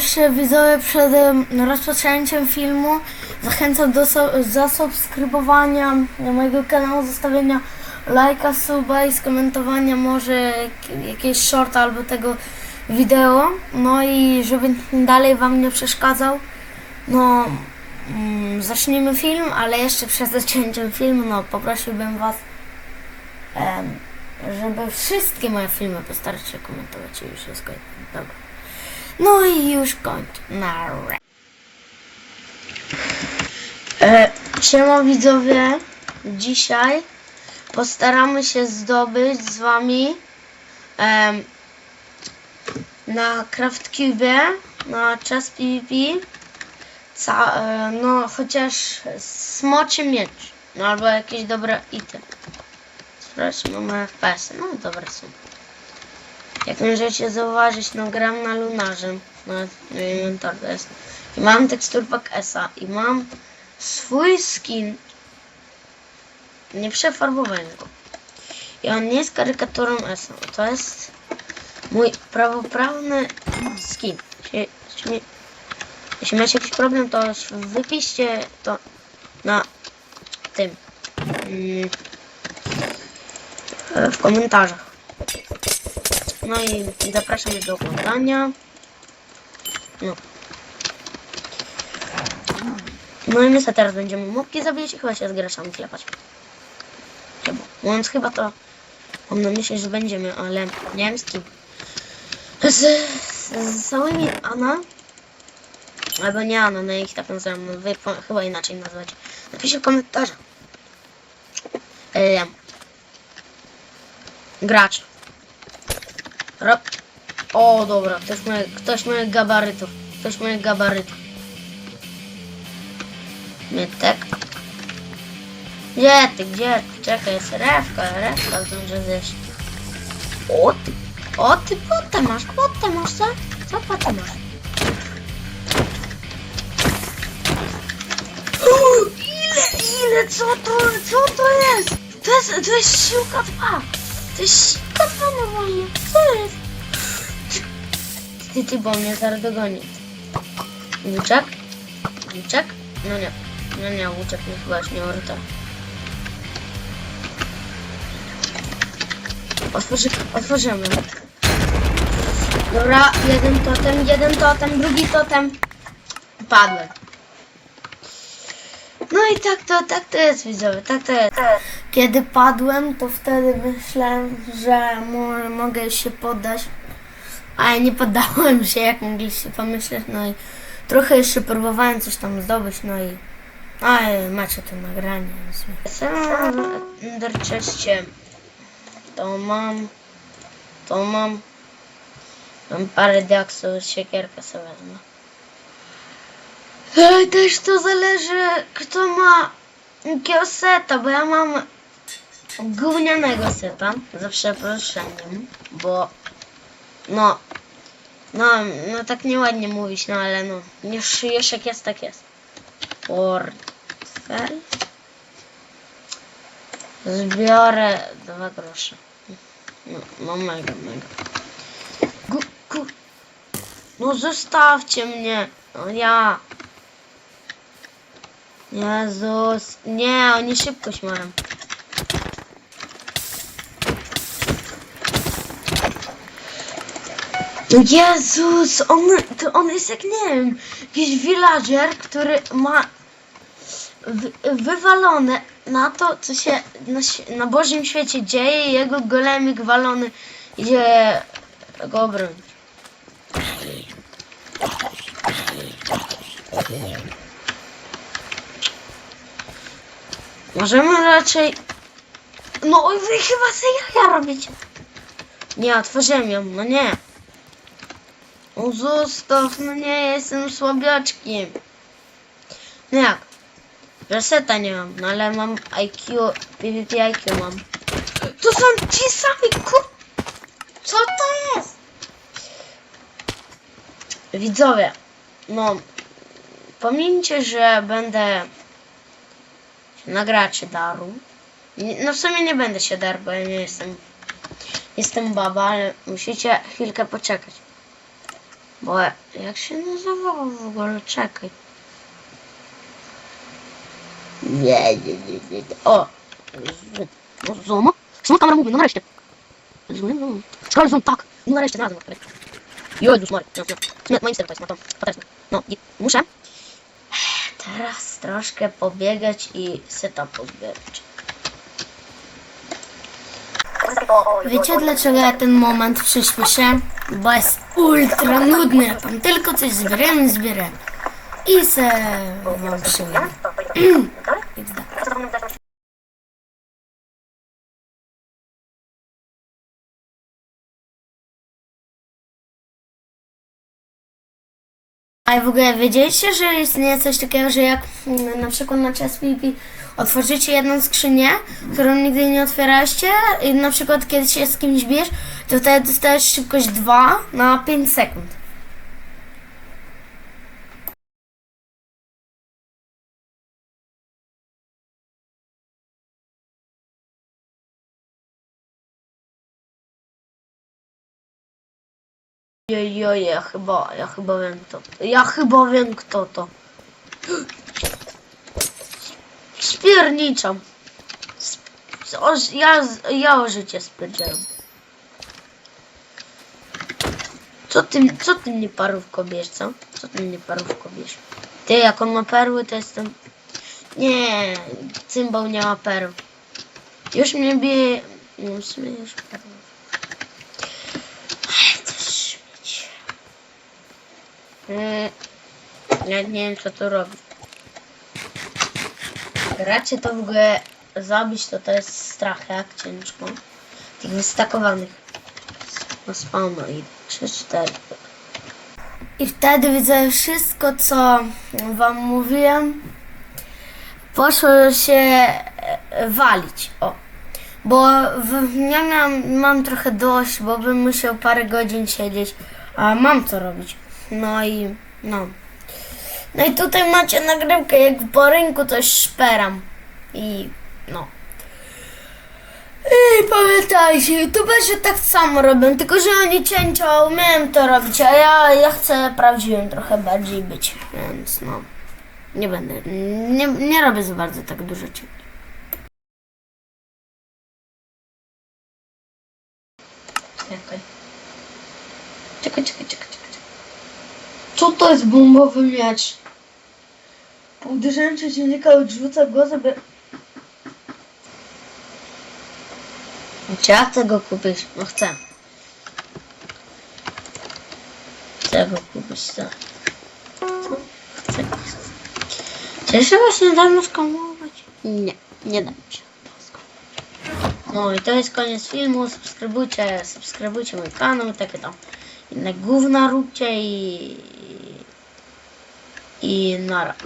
jeszcze widzowie przed em, rozpoczęciem filmu zachęcam do zasubskrybowania mojego kanału, zostawienia lajka, suba i skomentowania może jak- jakieś short albo tego wideo. No i żeby dalej wam nie przeszkadzał, no mm, zacznijmy film, ale jeszcze przed zaczęciem filmu, no poprosiłbym was, żeby wszystkie moje filmy postarać się komentować i już jest. Dobra. No i już kończę. Na re. E, siema widzowie. Dzisiaj postaramy się zdobyć z wami em, na CraftCube, na czas PvP ca, e, no chociaż smoczy miecz, no albo jakieś dobre ity. Sprawdźmy, mamy FPS, no dobre są. Jak możecie zauważyć, no gram na lunarze. No, no inwentar to jest. I mam teksturpak Esa i mam swój skin. Nie go. I on nie jest karykaturą Esa. To jest mój prawoprawny skin. Jeśli, macie jakiś problem, to wypiszcie to na tym. mm, w komentarzach. No i zapraszam do oglądania. No. No i my sobie teraz będziemy mopki zabijać i chyba się z graczami klepać. Chyba. Mówiąc chyba to mam na myśli, że będziemy, ale nie wiem z kim. Z, z całymi Ana. Albo nie Ana, no ich tak nazywam, no wy po- chyba inaczej nazwać. Napiszcie w komentarzach. Eee, gracz. Ro... O, dobra, ktoś ma, ktoś ma gabarytów. Ktoś ma gabarytów. Mietek. Gdzie ty, gdzie ty? Czekaj, jest rewka, rewka zdążę zjeść. O ty, o ty, potę masz, potę masz, co? Co potę masz? Ile, ile, co to, co to jest? To jest, to jest siłka 2. To jest siłka 2 normalnie. Co jest? Ty, ty, bo mnie zaraz dogoni. Łuczek? Łuczek? No nie. No nie, łuczek mnie chyba nie uryta. Otworzy, otworzymy. Dobra, jeden totem, jeden totem, drugi totem. Padłem. No i tak to, tak to jest widzowie, tak to jest. Kiedy padłem, to wtedy myślałem, że mo- mogę się poddać. Ale nie poddałem się, jak mogliście pomyśleć, no i trochę jeszcze próbowałem coś tam zdobyć, no i ale macie to nagranie. więc- W Enderchestie to mam, to mam, mam parę diaksów, siekierkę sobie wezmę. Też to zależy, kto ma jakiego seta, bo ja mam gównianego seta, za przeproszeniem, bo no, no, no tak nieładnie mówić, no ale no, nie szyjesz jak jest, tak jest. Portfel. Zbiorę dwa grosze. No, no mega, mega. Gu, gu. No zostawcie mnie. No ja. Jezus. Nie, oni szybkość mają. Jezus, on, to on jest jak nie wiem, jakiś villager, który ma wy, wywalone na to, co się na, na Bożym świecie dzieje jego golemik walony idzie go obronić. Możemy raczej... No wy chyba se jaja robicie. Nie, otworzyłem ją, no nie. O zostaw, no nie, jestem słabiaczkiem. No jak? Reseta nie mam, no ale mam IQ, PvP IQ mam. To są ci sami ku... Co to jest? Widzowie, no, pomijcie, że będę nagracie daru. No w sumie nie będę się dar, bo ja nie jestem, jestem baba, ale musicie chwilkę poczekać. Bo jak się nazywało w ogóle? Czekaj. Nie, nie, nie, nie. O! Zoma? Co kamera mówi? No nareszcie. Zoom, Skoro zoom, tak. No nareszcie. Jezus Maria. No, no. Nie, moim jest, no to, to. No, muszę teraz troszkę pobiegać i seta pozbierać. Wiecie dlaczego ja ten moment przyspieszę? Bo jest ultra nudny, jak tam tylko coś zbieramy, zbieramy. I se wam przyjdę. A w ogóle wiedzieliście, że istnieje coś takiego, że jak mm, na przykład na pipi otworzycie jedną skrzynię, którą nigdy nie otwieraliście i na przykład kiedy się z kimś bierz, to wtedy dostajesz szybkość 2 na 5 sekund. Jojo, ja chyba, ja chyba wiem kto. Ja chyba wiem kto to. Spierniczam. Ja, ja o życie spierdzielam. Co ty, co ty mnie parówko bierz, co? Co ty mnie parówko bierz? Ty, jak on ma perły, to jestem... Nie, cymbał nie ma perł. Już mnie bije... No, w sumie już perły. Ale to śmieć. Mm, Ja nie wiem, co tu robi. Gracie to w ogóle zabić, to to jest strach, jak ciężko. Tych wystakowanych. No spawno i 3-4. I wtedy widzę wszystko, co wam mówiłem, poszło się e, walić. O. Bo w, ja miałam, mam trochę dość, bo bym musiał parę godzin siedzieć, a mam co robić. No i no. No i tutaj macie nagrywkę, jak po rynku coś szperam. I no. I pamiętajcie, youtuberzy tak samo robią, tylko że oni cięcia umieją to robić, a ja, ja chcę prawdziwym trochę bardziej być, więc no. Nie będę, nie, nie robię za bardzo tak dużo cięć. Czekaj. Czekaj, czekaj, czekaj, czekaj. Co to jest bombowy miecz? Po uderzeniu przeciwnika odrzuca go, żeby... Czy ja chcę go kupić? No chcę. Chcę go kupić, tak. Chcę Czy jeszcze właśnie damy skamować? Nie, nie dam się. No i to jest koniec filmu. Subskrybujcie, subskrybujcie mój kanał takie tam inne gówna róbcie i i nara.